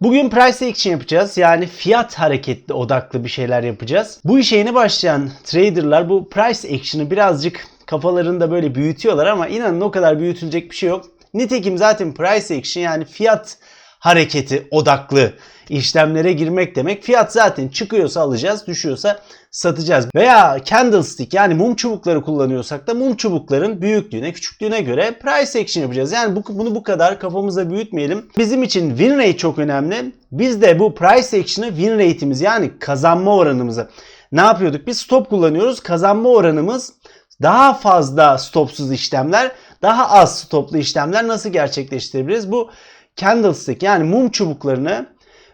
Bugün price action yapacağız. Yani fiyat hareketli odaklı bir şeyler yapacağız. Bu işe yeni başlayan traderlar bu price action'ı birazcık kafalarında böyle büyütüyorlar ama inanın o kadar büyütülecek bir şey yok. Nitekim zaten price action yani fiyat hareketi odaklı işlemlere girmek demek. Fiyat zaten çıkıyorsa alacağız, düşüyorsa satacağız. Veya candlestick yani mum çubukları kullanıyorsak da mum çubukların büyüklüğüne, küçüklüğüne göre price action yapacağız. Yani bu, bunu bu kadar kafamıza büyütmeyelim. Bizim için win rate çok önemli. Biz de bu price action'ı win rate'imiz yani kazanma oranımızı ne yapıyorduk? Biz stop kullanıyoruz. Kazanma oranımız daha fazla stopsuz işlemler, daha az stoplu işlemler nasıl gerçekleştirebiliriz? Bu candlestick yani mum çubuklarını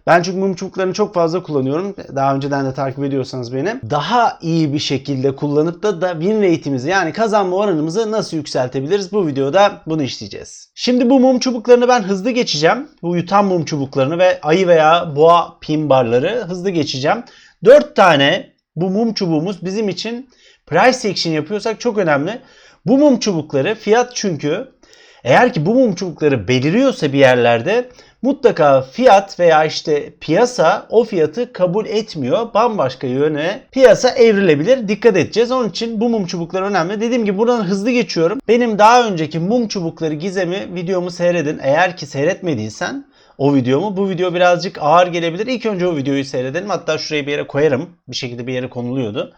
ben çünkü mum çubuklarını çok fazla kullanıyorum. Daha önceden de takip ediyorsanız beni. Daha iyi bir şekilde kullanıp da, da win rate'imizi yani kazanma oranımızı nasıl yükseltebiliriz? Bu videoda bunu işleyeceğiz. Şimdi bu mum çubuklarını ben hızlı geçeceğim. Bu yutan mum çubuklarını ve ayı veya boğa pin barları hızlı geçeceğim. 4 tane bu mum çubuğumuz bizim için price action yapıyorsak çok önemli. Bu mum çubukları fiyat çünkü eğer ki bu mum çubukları beliriyorsa bir yerlerde mutlaka fiyat veya işte piyasa o fiyatı kabul etmiyor. Bambaşka yöne piyasa evrilebilir. Dikkat edeceğiz. Onun için bu mum çubukları önemli. Dediğim gibi buradan hızlı geçiyorum. Benim daha önceki mum çubukları gizemi videomu seyredin. Eğer ki seyretmediysen o videomu. Bu video birazcık ağır gelebilir. İlk önce o videoyu seyredelim. Hatta şuraya bir yere koyarım. Bir şekilde bir yere konuluyordu.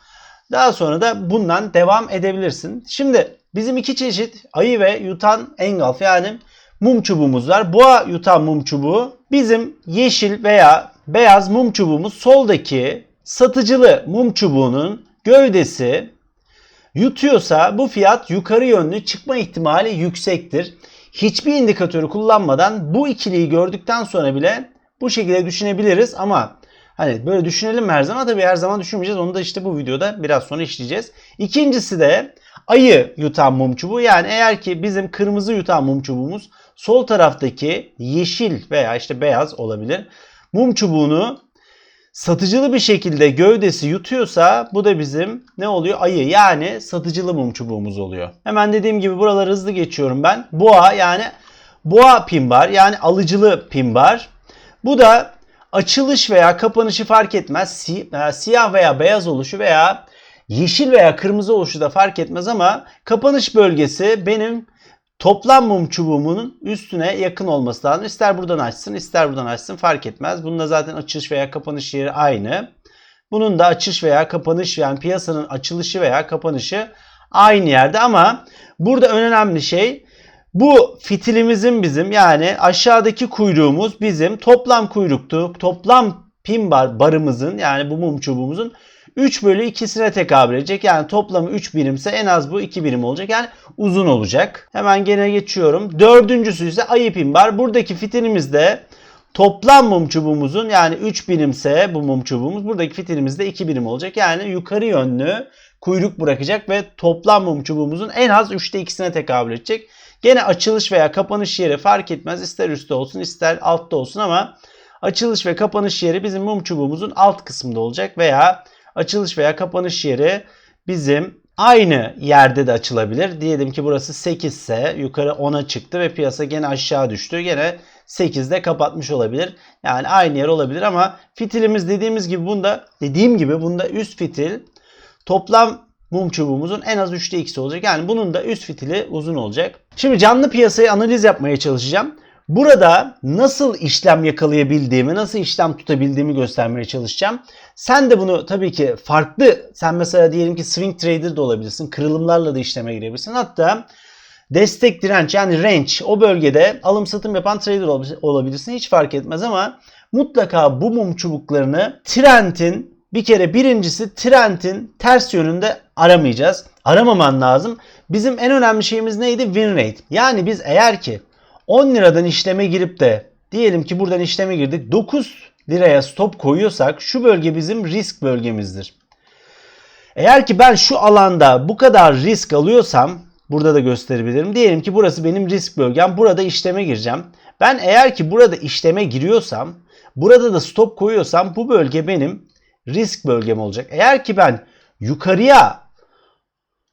Daha sonra da bundan devam edebilirsin. Şimdi bizim iki çeşit ayı ve yutan engulf yani mum çubuğumuz var. Boğa yutan mum çubuğu. Bizim yeşil veya beyaz mum çubuğumuz soldaki satıcılı mum çubuğunun gövdesi yutuyorsa bu fiyat yukarı yönlü çıkma ihtimali yüksektir. Hiçbir indikatörü kullanmadan bu ikiliyi gördükten sonra bile bu şekilde düşünebiliriz ama Hani böyle düşünelim her zaman? Tabii her zaman düşünmeyeceğiz. Onu da işte bu videoda biraz sonra işleyeceğiz. İkincisi de ayı yutan mum çubuğu. Yani eğer ki bizim kırmızı yutan mum çubuğumuz sol taraftaki yeşil veya işte beyaz olabilir. Mum çubuğunu satıcılı bir şekilde gövdesi yutuyorsa bu da bizim ne oluyor? Ayı yani satıcılı mum çubuğumuz oluyor. Hemen dediğim gibi buraları hızlı geçiyorum ben. Boğa yani boğa pin bar yani alıcılı pin bar. Bu da açılış veya kapanışı fark etmez. e, Siyah veya beyaz oluşu veya yeşil veya kırmızı oluşu da fark etmez ama kapanış bölgesi benim toplam mum çubuğumun üstüne yakın olması lazım. İster buradan açsın ister buradan açsın fark etmez. Bunun da zaten açılış veya kapanış yeri aynı. Bunun da açış veya kapanış yani piyasanın açılışı veya kapanışı aynı yerde ama burada önemli şey bu fitilimizin bizim yani aşağıdaki kuyruğumuz bizim toplam kuyruktu. Toplam pin bar barımızın yani bu mum çubuğumuzun 3 bölü 2'sine tekabül edecek. Yani toplamı 3 birimse en az bu 2 birim olacak. Yani uzun olacak. Hemen gene geçiyorum. Dördüncüsü ise ayı pin bar. Buradaki fitilimizde toplam mum çubuğumuzun yani 3 birimse bu mum çubuğumuz buradaki fitilimizde 2 birim olacak. Yani yukarı yönlü kuyruk bırakacak ve toplam mum çubuğumuzun en az 3'te 2'sine tekabül edecek. Gene açılış veya kapanış yeri fark etmez. İster üstte olsun ister altta olsun ama açılış ve kapanış yeri bizim mum çubuğumuzun alt kısmında olacak veya açılış veya kapanış yeri bizim aynı yerde de açılabilir. Diyelim ki burası 8 ise yukarı 10'a çıktı ve piyasa gene aşağı düştü. Gene 8'de kapatmış olabilir. Yani aynı yer olabilir ama fitilimiz dediğimiz gibi bunda dediğim gibi bunda üst fitil toplam mum çubuğumuzun en az 3'te 2'si olacak. Yani bunun da üst fitili uzun olacak. Şimdi canlı piyasayı analiz yapmaya çalışacağım. Burada nasıl işlem yakalayabildiğimi, nasıl işlem tutabildiğimi göstermeye çalışacağım. Sen de bunu tabii ki farklı, sen mesela diyelim ki swing trader de olabilirsin, kırılımlarla da işleme girebilirsin. Hatta destek direnç yani range o bölgede alım satım yapan trader olabilirsin hiç fark etmez ama mutlaka bu mum çubuklarını trendin bir kere birincisi trendin ters yönünde aramayacağız. Aramaman lazım. Bizim en önemli şeyimiz neydi? Win rate. Yani biz eğer ki 10 liradan işleme girip de diyelim ki buradan işleme girdik 9 liraya stop koyuyorsak şu bölge bizim risk bölgemizdir. Eğer ki ben şu alanda bu kadar risk alıyorsam burada da gösterebilirim. Diyelim ki burası benim risk bölgem. Burada işleme gireceğim. Ben eğer ki burada işleme giriyorsam burada da stop koyuyorsam bu bölge benim risk bölgem olacak. Eğer ki ben yukarıya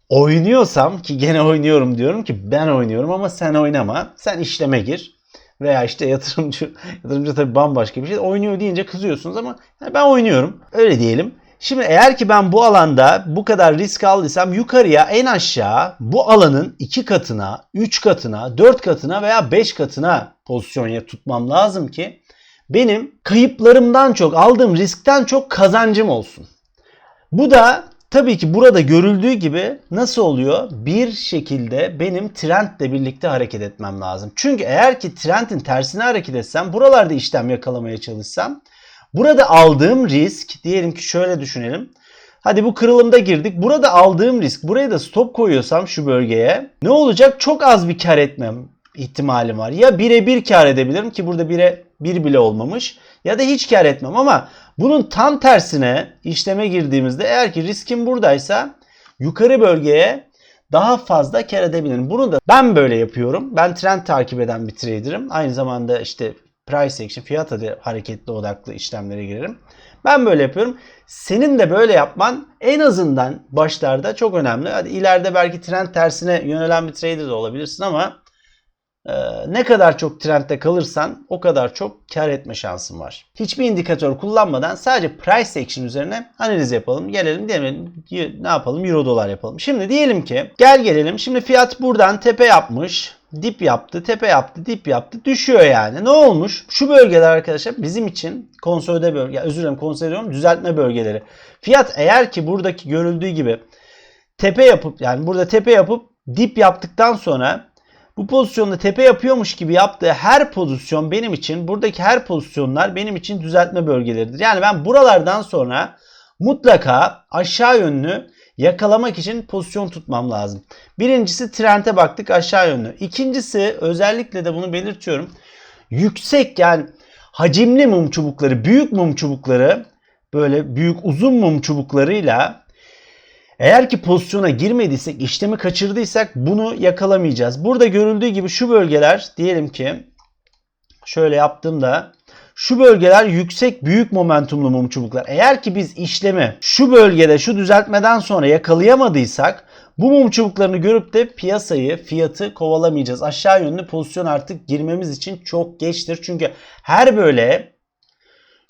oynuyorsam ki gene oynuyorum diyorum ki ben oynuyorum ama sen oynama. Sen işleme gir veya işte yatırımcı yatırımcı tabii bambaşka bir şey. Oynuyor deyince kızıyorsunuz ama ben oynuyorum. Öyle diyelim. Şimdi eğer ki ben bu alanda bu kadar risk aldıysam yukarıya en aşağı bu alanın 2 katına, 3 katına, 4 katına veya 5 katına pozisyon tutmam lazım ki benim kayıplarımdan çok, aldığım riskten çok kazancım olsun. Bu da tabii ki burada görüldüğü gibi nasıl oluyor? Bir şekilde benim trendle birlikte hareket etmem lazım. Çünkü eğer ki trendin tersine hareket etsem, buralarda işlem yakalamaya çalışsam, burada aldığım risk, diyelim ki şöyle düşünelim. Hadi bu kırılımda girdik. Burada aldığım risk, buraya da stop koyuyorsam şu bölgeye ne olacak? Çok az bir kar etmem ihtimalim var. Ya bire bir kar edebilirim ki burada bire bir bile olmamış ya da hiç kar etmem ama bunun tam tersine işleme girdiğimizde eğer ki riskim buradaysa yukarı bölgeye daha fazla kar edebilirim. Bunu da ben böyle yapıyorum. Ben trend takip eden bir trader'ım. Aynı zamanda işte price action, fiyat adı hareketli odaklı işlemlere girerim. Ben böyle yapıyorum. Senin de böyle yapman en azından başlarda çok önemli. Hadi ileride belki trend tersine yönelen bir trader de olabilirsin ama ne kadar çok trendde kalırsan o kadar çok kar etme şansın var. Hiçbir indikatör kullanmadan sadece price action üzerine analiz yapalım. Gelelim diyelim ne yapalım? Euro dolar yapalım. Şimdi diyelim ki gel gelelim. Şimdi fiyat buradan tepe yapmış. Dip yaptı, tepe yaptı, dip yaptı. Düşüyor yani. Ne olmuş? Şu bölgeler arkadaşlar bizim için konsolide bölge, özür dilerim konsolide düzeltme bölgeleri. Fiyat eğer ki buradaki görüldüğü gibi tepe yapıp yani burada tepe yapıp dip yaptıktan sonra bu pozisyonda tepe yapıyormuş gibi yaptığı her pozisyon benim için buradaki her pozisyonlar benim için düzeltme bölgeleridir. Yani ben buralardan sonra mutlaka aşağı yönlü yakalamak için pozisyon tutmam lazım. Birincisi trende baktık aşağı yönlü. İkincisi özellikle de bunu belirtiyorum. Yüksek yani hacimli mum çubukları, büyük mum çubukları böyle büyük uzun mum çubuklarıyla eğer ki pozisyona girmediysek, işlemi kaçırdıysak bunu yakalamayacağız. Burada görüldüğü gibi şu bölgeler diyelim ki şöyle yaptığımda şu bölgeler yüksek büyük momentumlu mum çubuklar. Eğer ki biz işlemi şu bölgede şu düzeltmeden sonra yakalayamadıysak bu mum çubuklarını görüp de piyasayı, fiyatı kovalamayacağız. Aşağı yönlü pozisyon artık girmemiz için çok geçtir. Çünkü her böyle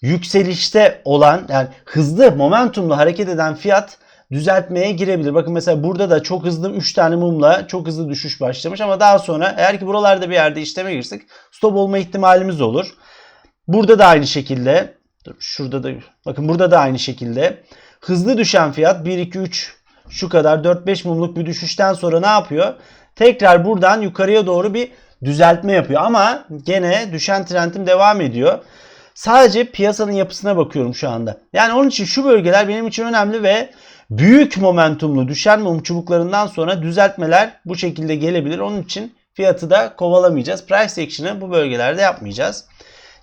yükselişte olan yani hızlı momentumlu hareket eden fiyat düzeltmeye girebilir. Bakın mesela burada da çok hızlı 3 tane mumla çok hızlı düşüş başlamış ama daha sonra eğer ki buralarda bir yerde işleme girsek stop olma ihtimalimiz olur. Burada da aynı şekilde şurada da bakın burada da aynı şekilde hızlı düşen fiyat 1 2 3 şu kadar 4-5 mumluk bir düşüşten sonra ne yapıyor? Tekrar buradan yukarıya doğru bir düzeltme yapıyor ama gene düşen trendim devam ediyor. Sadece piyasanın yapısına bakıyorum şu anda. Yani onun için şu bölgeler benim için önemli ve büyük momentumlu düşen mum çubuklarından sonra düzeltmeler bu şekilde gelebilir. Onun için fiyatı da kovalamayacağız. Price action'ı bu bölgelerde yapmayacağız.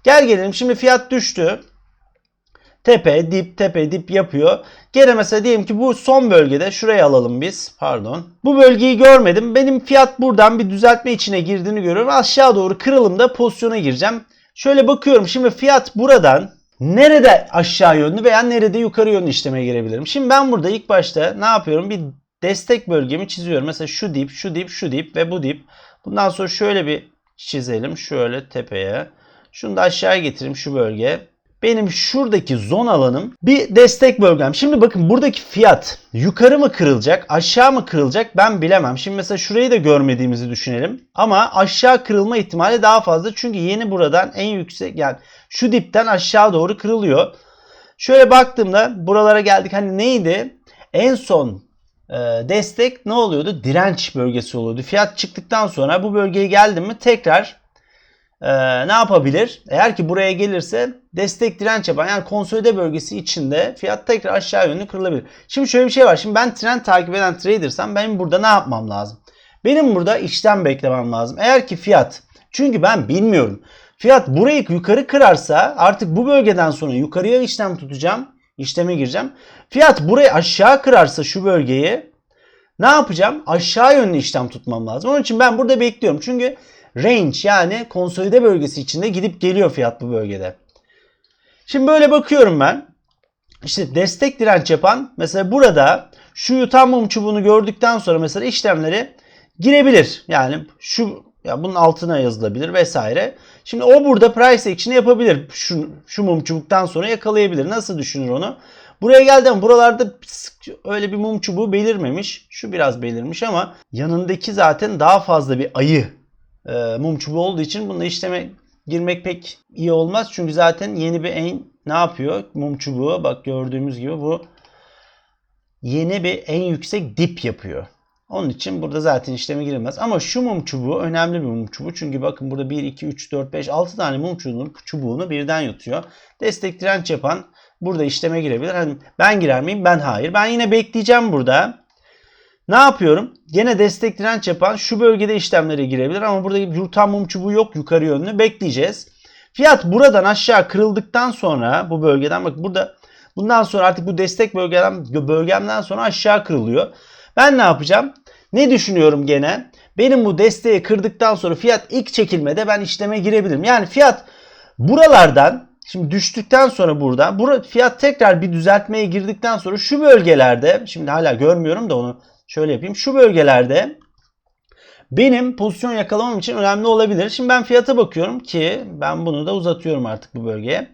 Gel gelelim şimdi fiyat düştü. Tepe dip tepe dip yapıyor. Gene mesela diyelim ki bu son bölgede şurayı alalım biz. Pardon. Bu bölgeyi görmedim. Benim fiyat buradan bir düzeltme içine girdiğini görüyorum. Aşağı doğru kırılımda pozisyona gireceğim. Şöyle bakıyorum şimdi fiyat buradan nerede aşağı yönlü veya nerede yukarı yönlü işlemeye girebilirim. Şimdi ben burada ilk başta ne yapıyorum? Bir destek bölgemi çiziyorum. Mesela şu dip, şu dip, şu dip ve bu dip. Bundan sonra şöyle bir çizelim. Şöyle tepeye. Şunu da aşağıya getireyim şu bölge benim şuradaki zon alanım bir destek bölgem. Şimdi bakın buradaki fiyat yukarı mı kırılacak aşağı mı kırılacak ben bilemem. Şimdi mesela şurayı da görmediğimizi düşünelim. Ama aşağı kırılma ihtimali daha fazla. Çünkü yeni buradan en yüksek yani şu dipten aşağı doğru kırılıyor. Şöyle baktığımda buralara geldik. Hani neydi? En son e, destek ne oluyordu? Direnç bölgesi oluyordu. Fiyat çıktıktan sonra bu bölgeye geldi mi tekrar e, ne yapabilir? Eğer ki buraya gelirse destek direnç yapan yani konsolide bölgesi içinde fiyat tekrar aşağı yönlü kırılabilir. Şimdi şöyle bir şey var. Şimdi ben trend takip eden tradersam benim burada ne yapmam lazım? Benim burada işlem beklemem lazım. Eğer ki fiyat çünkü ben bilmiyorum. Fiyat burayı yukarı kırarsa artık bu bölgeden sonra yukarıya işlem tutacağım. işleme gireceğim. Fiyat burayı aşağı kırarsa şu bölgeyi ne yapacağım? Aşağı yönlü işlem tutmam lazım. Onun için ben burada bekliyorum. Çünkü range yani konsolide bölgesi içinde gidip geliyor fiyat bu bölgede. Şimdi böyle bakıyorum ben. İşte destek direnç yapan mesela burada şu yutan mum çubuğunu gördükten sonra mesela işlemleri girebilir. Yani şu Ya bunun altına yazılabilir vesaire. Şimdi o burada price action'ı yapabilir. Şu, şu mum çubuktan sonra yakalayabilir. Nasıl düşünür onu? Buraya geldi ama buralarda öyle bir mum çubuğu belirmemiş. Şu biraz belirmiş ama yanındaki zaten daha fazla bir ayı e, mum çubuğu olduğu için bununla işleme girmek pek iyi olmaz. Çünkü zaten yeni bir en ne yapıyor? Mum çubuğu bak gördüğümüz gibi bu yeni bir en yüksek dip yapıyor. Onun için burada zaten işleme girilmez. Ama şu mum çubuğu önemli bir mum çubuğu. Çünkü bakın burada 1, 2, 3, 4, 5, 6 tane mum çubuğunu, çubuğunu birden yutuyor. Destek direnç yapan burada işleme girebilir. Hani ben girer miyim? Ben hayır. Ben yine bekleyeceğim burada. Ne yapıyorum? Gene destek direnç yapan şu bölgede işlemlere girebilir ama burada yutan mum çubuğu yok yukarı yönlü. Bekleyeceğiz. Fiyat buradan aşağı kırıldıktan sonra bu bölgeden bak burada bundan sonra artık bu destek bölgeden bölgemden sonra aşağı kırılıyor. Ben ne yapacağım? Ne düşünüyorum gene? Benim bu desteği kırdıktan sonra fiyat ilk çekilmede ben işleme girebilirim. Yani fiyat buralardan Şimdi düştükten sonra burada bura, fiyat tekrar bir düzeltmeye girdikten sonra şu bölgelerde şimdi hala görmüyorum da onu şöyle yapayım. Şu bölgelerde benim pozisyon yakalamam için önemli olabilir. Şimdi ben fiyata bakıyorum ki ben bunu da uzatıyorum artık bu bölgeye.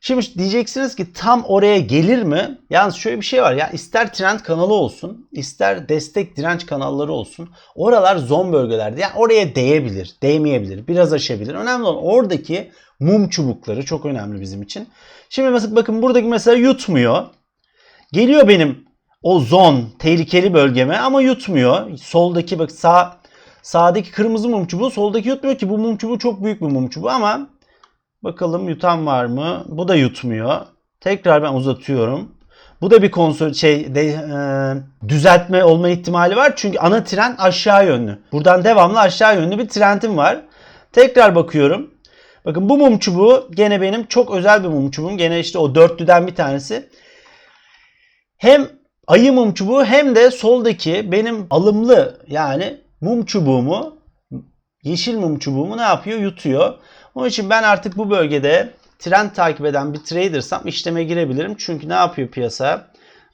Şimdi diyeceksiniz ki tam oraya gelir mi? Yalnız şöyle bir şey var ya ister trend kanalı olsun ister destek direnç kanalları olsun. Oralar zon bölgelerde yani oraya değebilir, değmeyebilir, biraz aşabilir. Önemli olan oradaki mum çubukları çok önemli bizim için. Şimdi mesela bakın buradaki mesela yutmuyor. Geliyor benim o zon tehlikeli bölgeme ama yutmuyor. Soldaki bak sağ sağdaki kırmızı mum çubuğu soldaki yutmuyor ki bu mum çubuğu çok büyük bir mum çubuğu ama bakalım yutan var mı? Bu da yutmuyor. Tekrar ben uzatıyorum. Bu da bir konsol şey de, e, düzeltme olma ihtimali var. Çünkü ana trend aşağı yönlü. Buradan devamlı aşağı yönlü bir trendim var. Tekrar bakıyorum. Bakın bu mum çubuğu gene benim çok özel bir mum çubuğum. Gene işte o dörtlüden bir tanesi. Hem ayı mum çubuğu hem de soldaki benim alımlı yani mum çubuğumu yeşil mum çubuğumu ne yapıyor? Yutuyor. Onun için ben artık bu bölgede trend takip eden bir tradersam işleme girebilirim. Çünkü ne yapıyor piyasa?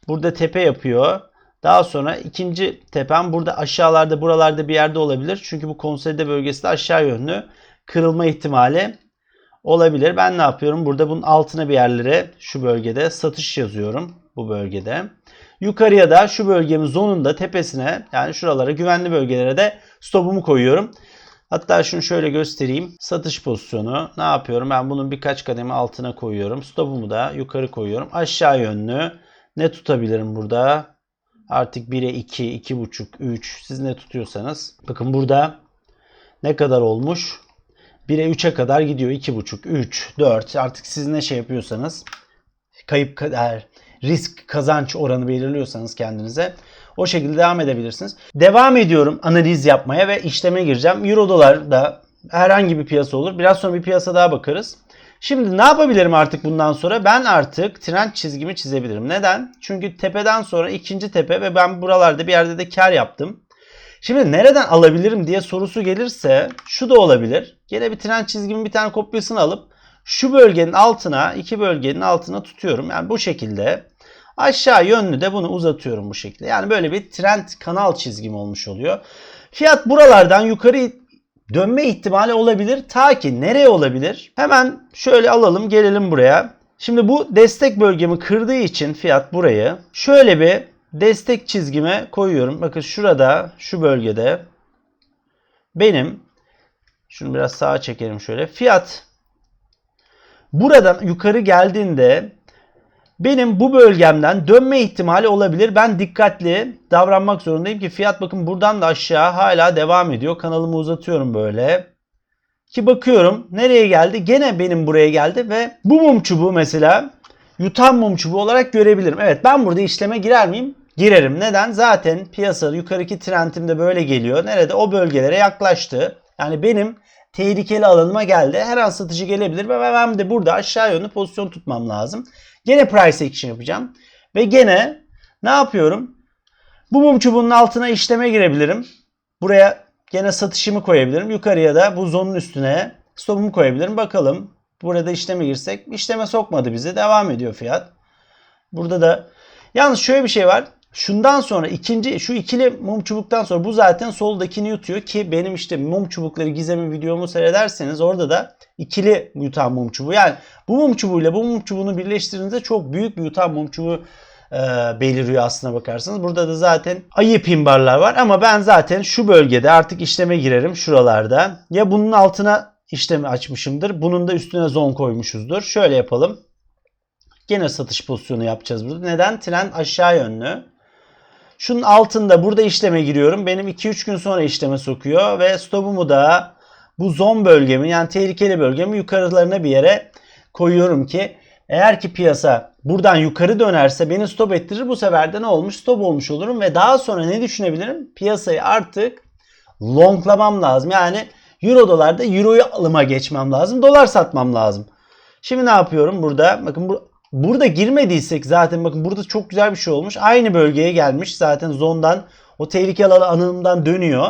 Burada tepe yapıyor. Daha sonra ikinci tepem burada aşağılarda buralarda bir yerde olabilir. Çünkü bu konsolide bölgesi de aşağı yönlü kırılma ihtimali olabilir. Ben ne yapıyorum? Burada bunun altına bir yerlere şu bölgede satış yazıyorum. Bu bölgede. Yukarıya da şu bölgemin zonunda tepesine yani şuralara güvenli bölgelere de stopumu koyuyorum. Hatta şunu şöyle göstereyim. Satış pozisyonu ne yapıyorum? Ben bunun birkaç kademe altına koyuyorum. Stopumu da yukarı koyuyorum. Aşağı yönlü. Ne tutabilirim burada? Artık 1'e 2, 2.5, 3. Siz ne tutuyorsanız. Bakın burada ne kadar olmuş? 1'e 3'e kadar gidiyor. 2.5, 3, 4. Artık siz ne şey yapıyorsanız kayıp kadar risk kazanç oranı belirliyorsanız kendinize o şekilde devam edebilirsiniz. Devam ediyorum analiz yapmaya ve işleme gireceğim. Euro dolar da herhangi bir piyasa olur. Biraz sonra bir piyasa daha bakarız. Şimdi ne yapabilirim artık bundan sonra? Ben artık trend çizgimi çizebilirim. Neden? Çünkü tepeden sonra ikinci tepe ve ben buralarda bir yerde de kar yaptım. Şimdi nereden alabilirim diye sorusu gelirse şu da olabilir. Gene bir trend çizgimin bir tane kopyasını alıp şu bölgenin altına, iki bölgenin altına tutuyorum. Yani bu şekilde aşağı yönlü de bunu uzatıyorum bu şekilde. Yani böyle bir trend kanal çizgim olmuş oluyor. Fiyat buralardan yukarı dönme ihtimali olabilir. Ta ki nereye olabilir? Hemen şöyle alalım gelelim buraya. Şimdi bu destek bölgemi kırdığı için fiyat burayı şöyle bir destek çizgime koyuyorum. Bakın şurada şu bölgede benim şunu biraz sağa çekelim şöyle. Fiyat buradan yukarı geldiğinde benim bu bölgemden dönme ihtimali olabilir. Ben dikkatli davranmak zorundayım ki fiyat bakın buradan da aşağı hala devam ediyor. Kanalımı uzatıyorum böyle. Ki bakıyorum nereye geldi? Gene benim buraya geldi ve bu mum çubuğu mesela yutan mum çubuğu olarak görebilirim. Evet ben burada işleme girer miyim? Girerim. Neden? Zaten piyasa yukarıki trendim de böyle geliyor. Nerede? O bölgelere yaklaştı. Yani benim tehlikeli alanıma geldi. Her an satıcı gelebilir ve ben de burada aşağı yönlü pozisyon tutmam lazım. Gene price action yapacağım. Ve gene ne yapıyorum? Bu mum çubuğunun altına işleme girebilirim. Buraya gene satışımı koyabilirim. Yukarıya da bu zonun üstüne stopumu koyabilirim. Bakalım burada işleme girsek. işleme sokmadı bizi. Devam ediyor fiyat. Burada da yalnız şöyle bir şey var. Şundan sonra ikinci şu ikili mum çubuktan sonra bu zaten soldakini yutuyor ki benim işte mum çubukları gizemi videomu seyrederseniz orada da ikili yutan mum çubuğu. Yani bu mum çubuğuyla bu mum çubuğunu birleştirdiğinizde çok büyük bir yutan mum çubuğu e, beliriyor aslına bakarsanız. Burada da zaten ayı pimbarlar var ama ben zaten şu bölgede artık işleme girerim şuralarda. Ya bunun altına işlemi açmışımdır. Bunun da üstüne zon koymuşuzdur. Şöyle yapalım. Gene satış pozisyonu yapacağız burada. Neden? Trend aşağı yönlü. Şunun altında burada işleme giriyorum. Benim 2-3 gün sonra işleme sokuyor ve stopumu da bu zon bölgemi yani tehlikeli bölgemi yukarılarına bir yere koyuyorum ki eğer ki piyasa buradan yukarı dönerse beni stop ettirir. Bu sefer de ne olmuş? Stop olmuş olurum ve daha sonra ne düşünebilirim? Piyasayı artık longlamam lazım. Yani euro dolarda euroyu alıma geçmem lazım. Dolar satmam lazım. Şimdi ne yapıyorum burada? Bakın bu, burada girmediysek zaten bakın burada çok güzel bir şey olmuş. Aynı bölgeye gelmiş. Zaten zondan o tehlikeli alanından dönüyor.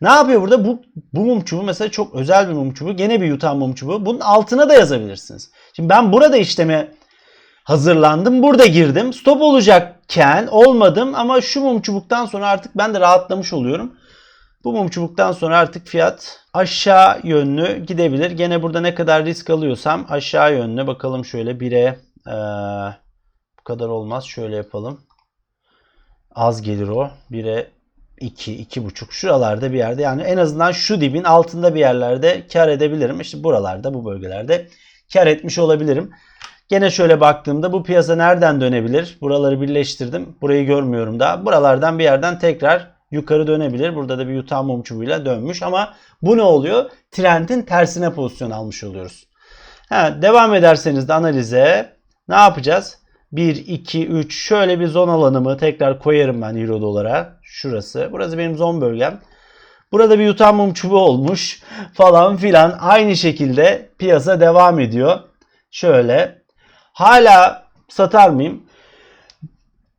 Ne yapıyor burada? Bu, bu mum çubuğu mesela çok özel bir mum çubuğu. Gene bir yutan mum çubuğu. Bunun altına da yazabilirsiniz. Şimdi ben burada işleme hazırlandım. Burada girdim. Stop olacakken olmadım ama şu mum çubuktan sonra artık ben de rahatlamış oluyorum. Bu mum çubuktan sonra artık fiyat aşağı yönlü gidebilir. Gene burada ne kadar risk alıyorsam aşağı yönlü. Bakalım şöyle 1'e ee, bu kadar olmaz. Şöyle yapalım. Az gelir o. 1'e 2, 2,5 şuralarda bir yerde yani en azından şu dibin altında bir yerlerde kar edebilirim. İşte buralarda bu bölgelerde kar etmiş olabilirim. Gene şöyle baktığımda bu piyasa nereden dönebilir? Buraları birleştirdim. Burayı görmüyorum daha. Buralardan bir yerden tekrar yukarı dönebilir. Burada da bir yutan mum çubuğuyla dönmüş ama bu ne oluyor? Trendin tersine pozisyon almış oluyoruz. Ha, devam ederseniz de analize ne yapacağız? 1, 2, 3 şöyle bir zon alanımı tekrar koyarım ben euro dolara. Şurası. Burası benim zon bölgem. Burada bir yutan mum çubuğu olmuş falan filan. Aynı şekilde piyasa devam ediyor. Şöyle. Hala satar mıyım?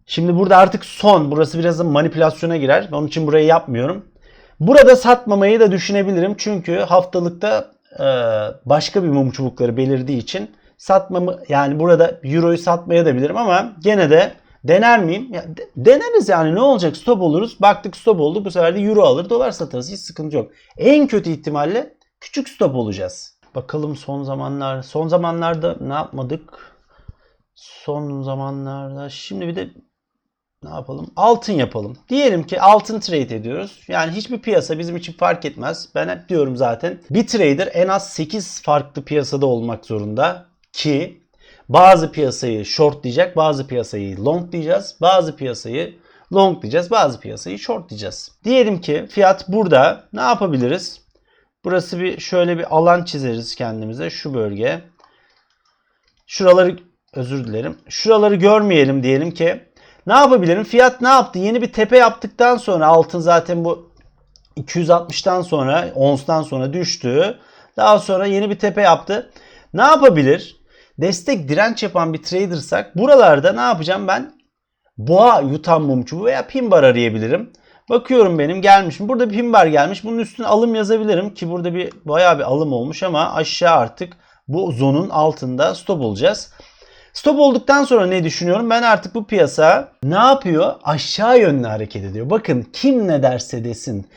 Şimdi burada artık son. Burası biraz manipülasyona girer. Onun için burayı yapmıyorum. Burada satmamayı da düşünebilirim. Çünkü haftalıkta başka bir mum çubukları belirdiği için satmamı yani burada euroyu satmaya da bilirim ama gene de dener miyim? Ya, de, deneriz yani ne olacak stop oluruz. Baktık stop oldu bu sefer de euro alır dolar satarız hiç sıkıntı yok. En kötü ihtimalle küçük stop olacağız. Bakalım son zamanlar son zamanlarda ne yapmadık? Son zamanlarda şimdi bir de ne yapalım? Altın yapalım. Diyelim ki altın trade ediyoruz. Yani hiçbir piyasa bizim için fark etmez. Ben hep diyorum zaten. Bir trader en az 8 farklı piyasada olmak zorunda ki bazı piyasayı short diyecek, bazı piyasayı long diyeceğiz, bazı piyasayı long diyeceğiz, bazı piyasayı short diyeceğiz. Diyelim ki fiyat burada ne yapabiliriz? Burası bir şöyle bir alan çizeriz kendimize şu bölge. Şuraları özür dilerim. Şuraları görmeyelim diyelim ki. Ne yapabilirim? Fiyat ne yaptı? Yeni bir tepe yaptıktan sonra altın zaten bu 260'tan sonra onstan sonra düştü. Daha sonra yeni bir tepe yaptı. Ne yapabilir? Destek direnç yapan bir tradersak buralarda ne yapacağım ben? Boğa yutan mum çubuğu veya pin bar arayabilirim. Bakıyorum benim gelmiş. Burada bir pin bar gelmiş. Bunun üstüne alım yazabilirim ki burada bir bayağı bir alım olmuş ama aşağı artık bu zonun altında stop olacağız. Stop olduktan sonra ne düşünüyorum? Ben artık bu piyasa ne yapıyor? Aşağı yönlü hareket ediyor. Bakın kim ne derse desin.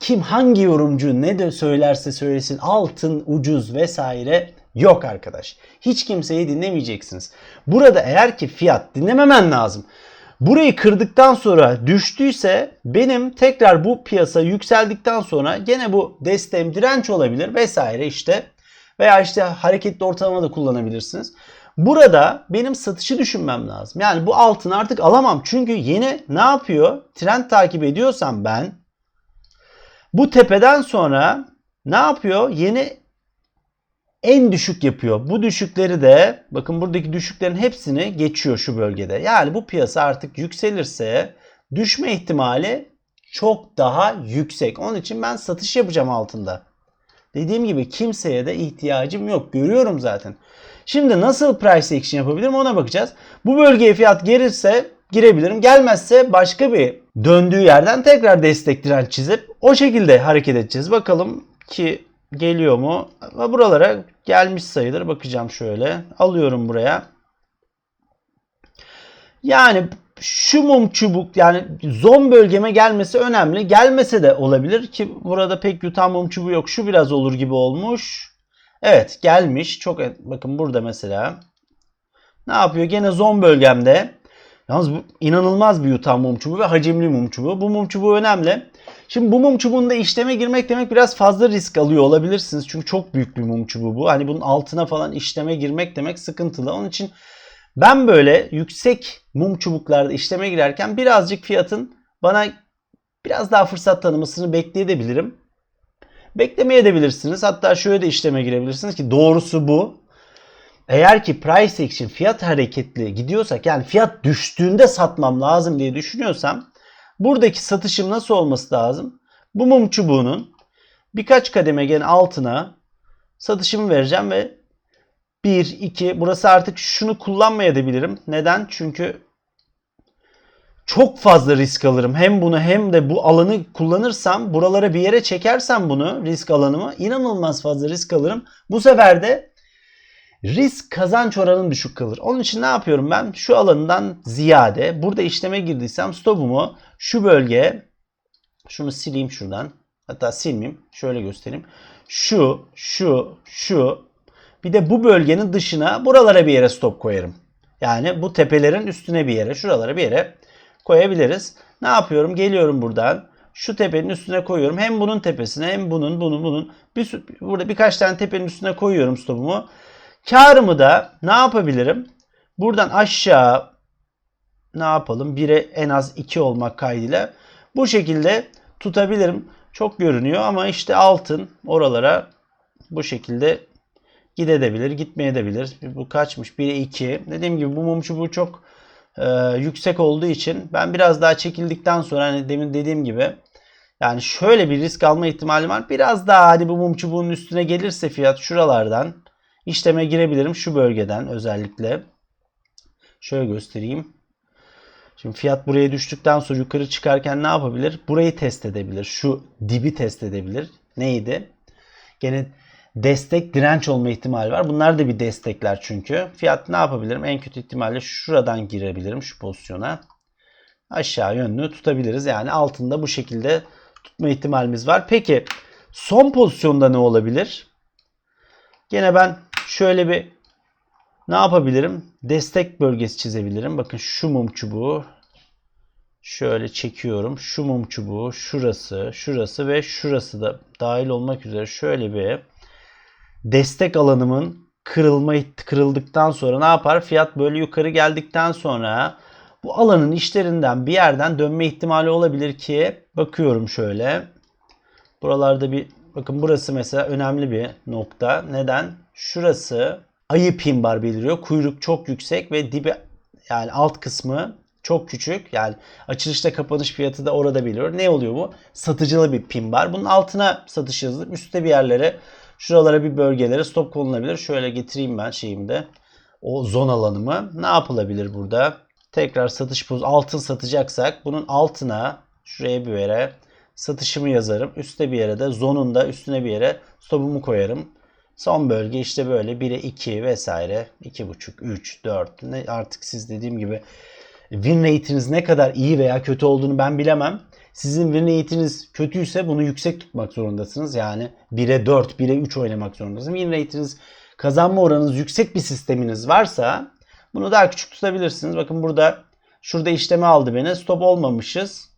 Kim hangi yorumcu ne de söylerse söylesin altın ucuz vesaire Yok arkadaş. Hiç kimseyi dinlemeyeceksiniz. Burada eğer ki fiyat dinlememen lazım. Burayı kırdıktan sonra düştüyse benim tekrar bu piyasa yükseldikten sonra gene bu desteğim direnç olabilir vesaire işte. Veya işte hareketli ortalama da kullanabilirsiniz. Burada benim satışı düşünmem lazım. Yani bu altını artık alamam. Çünkü yeni ne yapıyor? Trend takip ediyorsam ben bu tepeden sonra ne yapıyor? Yeni en düşük yapıyor. Bu düşükleri de bakın buradaki düşüklerin hepsini geçiyor şu bölgede. Yani bu piyasa artık yükselirse düşme ihtimali çok daha yüksek. Onun için ben satış yapacağım altında. Dediğim gibi kimseye de ihtiyacım yok. Görüyorum zaten. Şimdi nasıl price action yapabilirim ona bakacağız. Bu bölgeye fiyat gelirse girebilirim. Gelmezse başka bir döndüğü yerden tekrar destek direnç çizip o şekilde hareket edeceğiz. Bakalım ki geliyor mu? Buralara gelmiş sayılır. Bakacağım şöyle. Alıyorum buraya. Yani şu mum çubuk yani zon bölgeme gelmesi önemli. Gelmese de olabilir ki burada pek yutan mum çubuğu yok. Şu biraz olur gibi olmuş. Evet gelmiş. Çok bakın burada mesela. Ne yapıyor? Gene zon bölgemde. Yalnız bu inanılmaz bir yutan mum çubuğu ve hacimli mum çubuğu. Bu mum çubuğu önemli. Şimdi bu mum çubuğunda işleme girmek demek biraz fazla risk alıyor olabilirsiniz. Çünkü çok büyük bir mum çubuğu bu. Hani bunun altına falan işleme girmek demek sıkıntılı. Onun için ben böyle yüksek mum çubuklarda işleme girerken birazcık fiyatın bana biraz daha fırsat tanımasını bekleyebilirim. Beklemeyebilirsiniz. Hatta şöyle de işleme girebilirsiniz ki doğrusu bu. Eğer ki price action fiyat hareketli gidiyorsak yani fiyat düştüğünde satmam lazım diye düşünüyorsam buradaki satışım nasıl olması lazım? Bu mum çubuğunun birkaç kademe gene altına satışımı vereceğim ve 1, 2 burası artık şunu kullanmayabilirim. Neden? Çünkü çok fazla risk alırım. Hem bunu hem de bu alanı kullanırsam buralara bir yere çekersem bunu risk alanımı inanılmaz fazla risk alırım. Bu sefer de risk kazanç oranım düşük kalır. Onun için ne yapıyorum ben? Şu alanından ziyade burada işleme girdiysem stopumu şu bölge şunu sileyim şuradan. Hatta silmeyeyim. Şöyle göstereyim. Şu, şu, şu bir de bu bölgenin dışına buralara bir yere stop koyarım. Yani bu tepelerin üstüne bir yere, şuralara bir yere koyabiliriz. Ne yapıyorum? Geliyorum buradan. Şu tepenin üstüne koyuyorum. Hem bunun tepesine hem bunun, bunun, bunun. Bir, burada birkaç tane tepenin üstüne koyuyorum stopumu. Karımı da ne yapabilirim? Buradan aşağı ne yapalım? 1'e en az 2 olmak kaydıyla bu şekilde tutabilirim. Çok görünüyor ama işte altın oralara bu şekilde gidebilir, gitmeyebilir. Bu kaçmış? 1'e 2. Dediğim gibi bu mum çubuğu çok e, yüksek olduğu için ben biraz daha çekildikten sonra hani demin dediğim gibi yani şöyle bir risk alma ihtimali var. Biraz daha hani bu mum çubuğunun üstüne gelirse fiyat şuralardan işleme girebilirim. Şu bölgeden özellikle. Şöyle göstereyim. Şimdi fiyat buraya düştükten sonra yukarı çıkarken ne yapabilir? Burayı test edebilir. Şu dibi test edebilir. Neydi? Gene destek direnç olma ihtimali var. Bunlar da bir destekler çünkü. Fiyat ne yapabilirim? En kötü ihtimalle şuradan girebilirim şu pozisyona. Aşağı yönlü tutabiliriz. Yani altında bu şekilde tutma ihtimalimiz var. Peki son pozisyonda ne olabilir? Gene ben şöyle bir ne yapabilirim? Destek bölgesi çizebilirim. Bakın şu mum çubuğu şöyle çekiyorum. Şu mum çubuğu, şurası, şurası ve şurası da dahil olmak üzere şöyle bir destek alanımın kırılma kırıldıktan sonra ne yapar? Fiyat böyle yukarı geldikten sonra bu alanın işlerinden bir yerden dönme ihtimali olabilir ki bakıyorum şöyle. Buralarda bir bakın burası mesela önemli bir nokta. Neden? Şurası ayı pin bar beliriyor. Kuyruk çok yüksek ve dibi yani alt kısmı çok küçük. Yani açılışta kapanış fiyatı da orada beliriyor. Ne oluyor bu? Satıcılı bir pin bar. Bunun altına satış yazılıp üstte bir yerlere Şuralara bir bölgelere stop konulabilir. Şöyle getireyim ben şeyimde. O zon alanımı. Ne yapılabilir burada? Tekrar satış poz altın satacaksak bunun altına şuraya bir yere satışımı yazarım. Üste bir yere de zonunda üstüne bir yere stopumu koyarım. Son bölge işte böyle 1'e 2 vesaire 2.5, 3, 4 ne artık siz dediğim gibi win rate'iniz ne kadar iyi veya kötü olduğunu ben bilemem. Sizin win rate'iniz kötüyse bunu yüksek tutmak zorundasınız. Yani 1'e 4, 1'e 3 oynamak zorundasınız. Win rate'iniz kazanma oranınız yüksek bir sisteminiz varsa bunu daha küçük tutabilirsiniz. Bakın burada şurada işleme aldı beni. Stop olmamışız.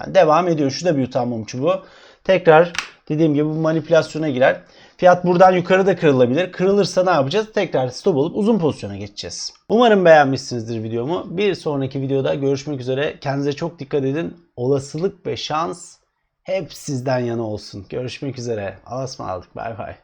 Yani devam ediyor. Şu da bir yutan çubuğu. Tekrar dediğim gibi bu manipülasyona girer. Fiyat buradan yukarı da kırılabilir. Kırılırsa ne yapacağız? Tekrar stop olup uzun pozisyona geçeceğiz. Umarım beğenmişsinizdir videomu. Bir sonraki videoda görüşmek üzere. Kendinize çok dikkat edin. Olasılık ve şans hep sizden yana olsun. Görüşmek üzere. Allah'a ısmarladık. Bay bay.